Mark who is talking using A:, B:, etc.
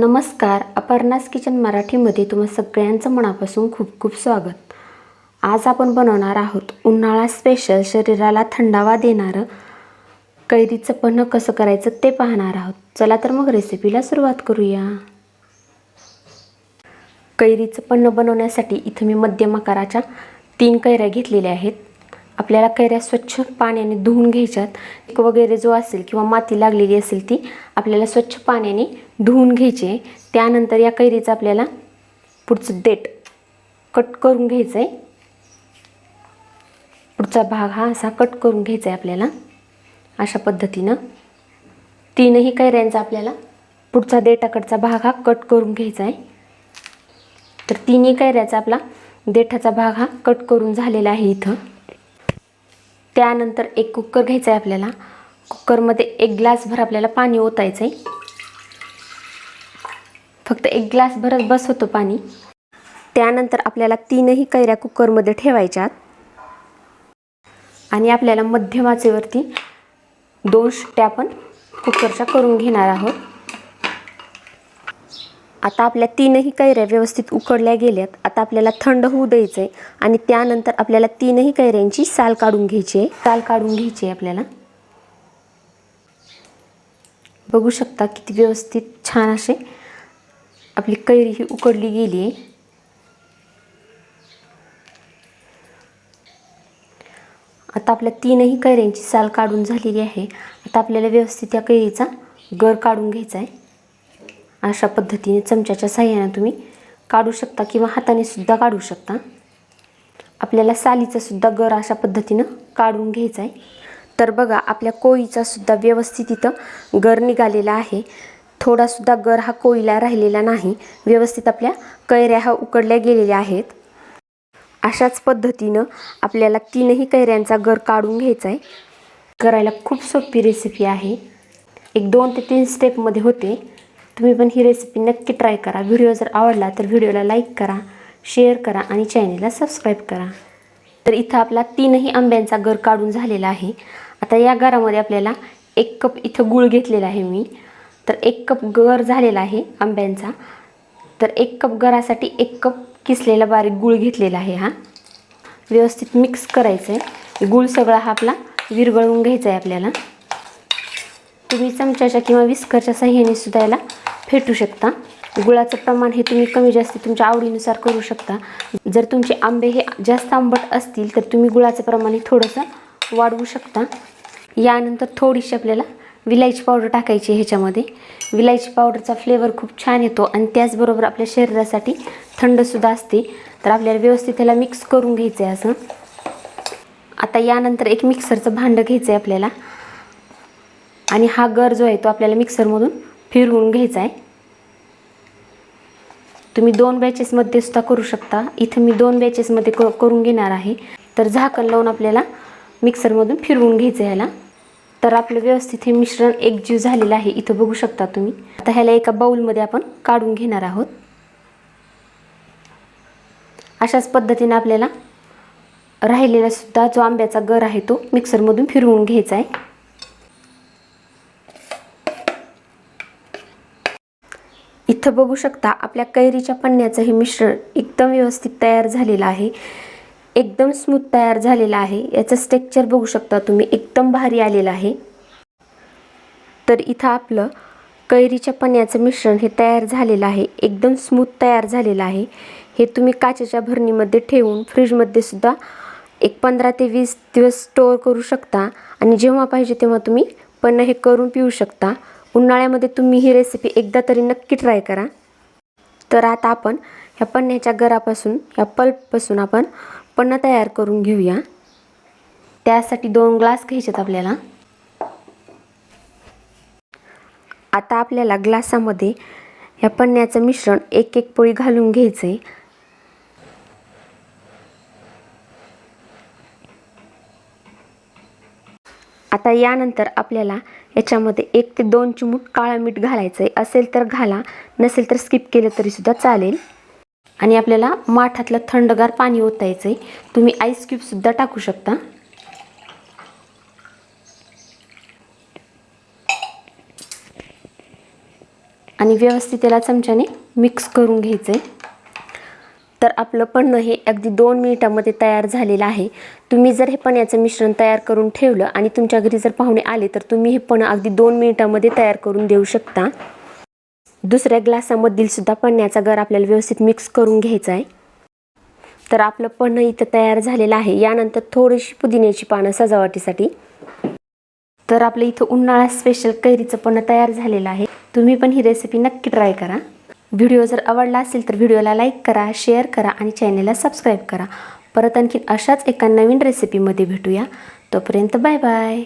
A: नमस्कार. अपर्णास किचन मराठीमध्ये तुम्हा सगळ्यांचं मनापासून खूप खूप स्वागत. आज आपण बनवणार आहोत उन्हाळा स्पेशल शरीराला थंडावा देणारं कैरीचं पन्ह कसं करायचं ते पाहणार आहोत. चला तर मग रेसिपीला सुरुवात करूया. कैरीचं पन्ह बनवण्यासाठी इथं मी मध्यम आकाराच्या तीन कैऱ्या घेतलेल्या आहेत. आपल्याला कैऱ्या स्वच्छ पाण्याने धुवून घ्यायच्यात. वगैरे जो असेल किंवा माती लागलेली असेल ती आपल्याला स्वच्छ पाण्याने धुवून घ्यायची. आहे त्यानंतर या कैरीचं आपल्याला पुढचं देठ कट करून घ्यायचं आहे पुढचा भाग हा असा कट करून घ्यायचा आहे आपल्याला. अशा पद्धतीनं तीनही कैऱ्यांचा आपल्याला पुढचा देठाकडचा भाग हा कट करून घ्यायचा आहे तर तिन्ही कैऱ्याचा आपला देठाचा भाग हा कट करून झालेला आहे इथं. त्यानंतर एक कुकर घ्यायचा आहे आपल्याला. कुकरमध्ये एक ग्लासभर आपल्याला पाणी ओतायचं आहे फक्त एक ग्लासभरच बस होतं पाणी. त्यानंतर आपल्याला तीनही कैऱ्या कुकरमध्ये ठेवायच्यात. आणि आपल्याला मध्यमाचेवरती दोन शिट्ट्या आपण कुकरच्या करून घेणार आहोत. आता आपल्या तीनही कैऱ्या व्यवस्थित उकडल्या गेल्यात. आता आपल्याला थंड होऊ द्यायचं आहे आणि त्यानंतर आपल्याला तीनही कैऱ्यांची साल काढून घ्यायची आहे साल काढून घ्यायची आहे आपल्याला. बघू शकता किती व्यवस्थित छान असे आपली कैरी ही उकडली गेली आहे आता आपल्या तीनही कैऱ्यांची साल काढून झालेली आहे. आता आपल्याला व्यवस्थित या कैरीचा गर काढून घ्यायचा आहे अशा पद्धतीने चमच्याच्या साह्याने तुम्ही काढू शकता किंवा हाताने सुद्धा काढू शकता. आपल्याला सालीचा सुद्धा गर अशा पद्धतीनं काढून घ्यायचा आहे. तर बघा आपल्या कोळीचा सुद्धा व्यवस्थित इथं गर निघालेला आहे. थोडासुद्धा गर हा कोळीला राहिलेला नाही. व्यवस्थित आपल्या कैऱ्या हा उकडल्या गेलेल्या आहेत. अशाच पद्धतीनं आपल्याला तीनही कैऱ्यांचा गर काढून घ्यायचा आहे. करायला खूप सोपी रेसिपी आहे. एक दोन ते तीन स्टेपमध्ये होते. तुम्ही पण ही रेसिपी नक्की ट्राय करा. व्हिडिओ जर आवडला तर व्हिडिओला लाईक करा शेअर करा आणि चॅनेलला सबस्क्राईब करा. तर इथं आपला तीनही आंब्यांचा गर काढून झालेला आहे. आता या गरामध्ये आपल्याला एक कप इथं गूळ घेतलेला आहे मी. तर एक कप गर झालेला आहे आंब्यांचा. तर एक कप गरासाठी एक कप किसलेला बारीक गूळ घेतलेला आहे हा. व्यवस्थित मिक्स करायचं आहे गूळ सगळा हा आपला विरघळवून घ्यायचा आहे आपल्याला. तुम्ही चमच्याच्या किंवा विस्करच्या सहाय्याने सुद्धा याला फेटू शकता. गुळाचं प्रमाण हे तुम्ही कमी जास्त तुमच्या आवडीनुसार करू शकता. जर तुमचे आंबे हे जास्त आंबट असतील तर तुम्ही गुळाचं प्रमाण हे थोडंसं वाढवू शकता. यानंतर थोडीशी आपल्याला विलायची पावडर टाकायची ह्याच्यामध्ये. विलायची पावडरचा फ्लेवर खूप छान येतो आणि त्याचबरोबर आपल्या शरीरासाठी थंडसुद्धा असते. तर आपल्याला व्यवस्थित त्याला मिक्स करून घ्यायचं आहे असं. आता यानंतर एक मिक्सरचं भांडं घ्यायचं आहे आपल्याला. आणि हा गर जो आहे तो आपल्याला मिक्सरमधून फिरवून घ्यायचा आहे तुम्ही दोन बॅचेसमध्ये सुद्धा करू शकता. इथं मी दोन बॅचेसमध्ये क करून घेणार आहे. तर झाकण लावून आपल्याला मिक्सरमधून फिरवून घ्यायचं ह्याला. तर आपलं व्यवस्थित हे मिश्रण एकजीव झालेलं आहे. इथं बघू शकता तुम्ही. आता ह्याला एका बाऊलमध्ये आपण काढून घेणार आहोत. अशाच पद्धतीने आपल्याला राहिलेला सुद्धा जो आंब्याचा गर आहे तो मिक्सरमधून फिरवून घ्यायचा आहे इथं बघू शकता आपल्या कैरीच्या पन्न्याचं हे मिश्रण एकदम व्यवस्थित तयार झालेलं आहे. एकदम स्मूथ तयार झालेलं आहे. याचं स्ट्रक्चर बघू शकता तुम्ही. एकदम भारी आलेलं आहे. तर इथं आपलं कैरीच्या पन्याचं मिश्रण हे तयार झालेलं आहे. एकदम स्मूथ तयार झालेलं आहे. हे तुम्ही काचेच्या भरणीमध्ये ठेवून फ्रीजमध्ये सुद्धा एक पंधरा ते वीस दिवस स्टोअर करू शकता. आणि जेव्हा पाहिजे तेव्हा तुम्ही पन्नं हे करून पिऊ शकता. उन्हाळ्यामध्ये तुम्ही ही रेसिपी एकदा तरी नक्की ट्राय करा. तर आता आपण ह्या पन्ह्याच्या गरापासून ह्या पल्पपासून आपण पन्नं तयार करून घेऊया. त्यासाठी दोन ग्लास घ्यायचेत आपल्याला. आता आपल्याला ग्लासामध्ये ह्या पन्न्याचं मिश्रण एक एक पोळी घालून घ्यायचं आहे आता यानंतर आपल्याला याच्यामध्ये एक ते दोन चिमूट काळं मीठ घालायचं आहे असेल तर घाला नसेल तर स्किप केलं तरीसुद्धा चालेल. आणि आपल्याला माठातलं थंडगार पाणी ओतायचं आहे तुम्ही आईस क्यूबसुद्धा टाकू शकता. आणि व्यवस्थित त्याला चमच्याने मिक्स करून घ्यायचं आहे तर आपलं पन्नं हे अगदी दोन मिनिटामध्ये तयार झालेलं आहे. तुम्ही जर हे पण्याचं मिश्रण तयार करून ठेवलं आणि तुमच्या घरी जर पाहुणे आले तर तुम्ही हे पणं अगदी दोन मिनिटामध्ये तयार करून देऊ शकता. दुसऱ्या ग्लासामधील सुद्धा पन्न्याचा गर आपल्याला व्यवस्थित मिक्स करून घ्यायचा आहे. तर आपलं पन्नं इथं तयार झालेलं आहे. यानंतर थोडीशी पुदिन्याची पानं सजावटीसाठी. तर आपलं इथं उन्हाळा स्पेशल कैरीचं पण तयार झालेलं आहे. तुम्ही पण ही रेसिपी नक्की ट्राय करा. व्हिडिओ जर आवडला असेल तर व्हिडिओला लाईक करा शेअर करा आणि चॅनलला सबस्क्राईब करा. परत आणखी अशाच एका नवीन रेसिपीमध्ये भेटूया. तोपर्यंत बाय बाय.